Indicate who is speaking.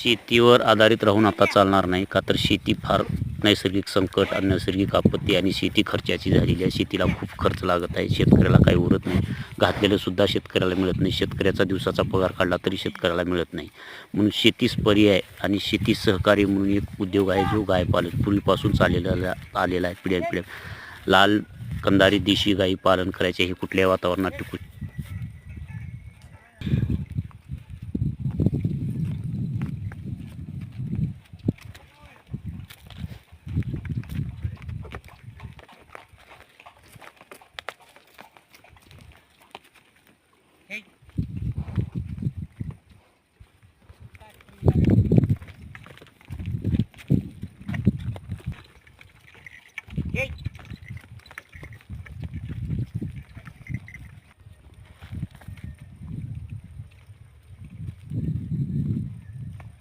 Speaker 1: शेतीवर आधारित राहून आता चालणार नाही. का तर शेती फार नैसर्गिक संकट आणि नैसर्गिक आपत्ती आणि शेती खर्चाची झालेली आहे. शेतीला खूप खर्च लागत आहे. शेतकऱ्याला काही उरत नाही. घातलेलं सुद्धा शेतकऱ्याला मिळत नाही. शेतकऱ्याचा दिवसाचा पगार काढला तरी शेतकऱ्याला मिळत नाही. म्हणून शेतीच पर्याय आणि शेती सहकारी म्हणून एक उद्योग आहे जो गायपालन पूर्वीपासून चाललेला आलेला आहे पिढ्या पिढ्या लाल कंदारी देशी गाई पालन करायचे हे कुठल्याही वातावरणात टिकू It